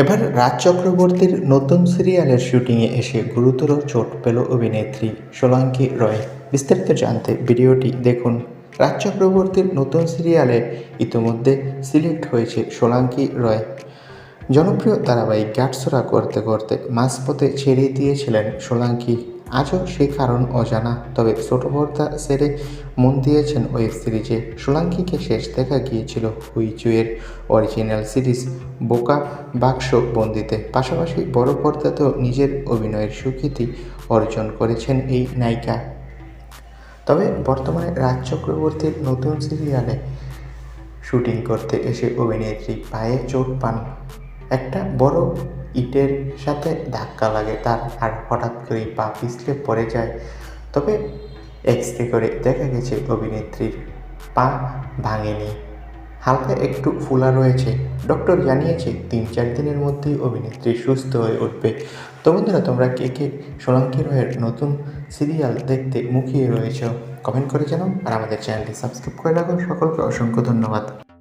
এবার রাজ চক্রবর্তীর নতুন সিরিয়ালের শুটিংয়ে এসে গুরুতর চোট পেল অভিনেত্রী সোলাঙ্কি রয়। বিস্তারিত জানতে ভিডিওটি দেখুন। রাজ চক্রবর্তীর নতুন সিরিয়ালে ইতিমধ্যে সিলেক্ট হয়েছে সোলাঙ্কি রয়। জনপ্রিয় ধারাবাহিক গাটসরা করতে করতে মাঝপথে ছেড়ে দিয়েছিলেন সোলাঙ্কি। আজও সেই কারণ অজানা, তবে ছোট পর্দা সেরে মন দিয়েছেন ওয়েব সিরিজে। সোলাঙ্কিকে শেষ দেখা গিয়েছিল হুইচুয়ের অরিজিনাল সিরিজ বোকা বাক্স বন্দিতে। পাশাপাশি বড় পর্দাতেও নিজের অভিনয়ের স্বীকৃতি অর্জন করেছেন এই নায়িকা। তবে বর্তমানে রাজ চক্রবর্তীর নতুন সিরিয়ালে শুটিং করতে এসে অভিনেত্রী পায়ে চোট পান। একটা বড় ইটের সাথে ধাক্কা লাগে, তার আর হঠাৎ করেই পা পিছলে পড়ে যায়। তবে এক্স রে করে দেখা গেছে অভিনেত্রীর পা ভাঙেনি। হালকা একটু ফুলা রয়েছে। ডক্টর জানিয়েছে, তিন চার দিনের মধ্যেই অভিনেত্রী সুস্থ হয়ে উঠবে। তো বন্ধুরা, তোমরা কে কে সোলাঙ্কি রয়ের নতুন সিরিয়াল দেখতে মুখিয়ে রয়েছ কমেন্ট করে জানাও। আর আমাদের চ্যানেলটি সাবস্ক্রাইব করে রাখো। সকলকে অসংখ্য ধন্যবাদ।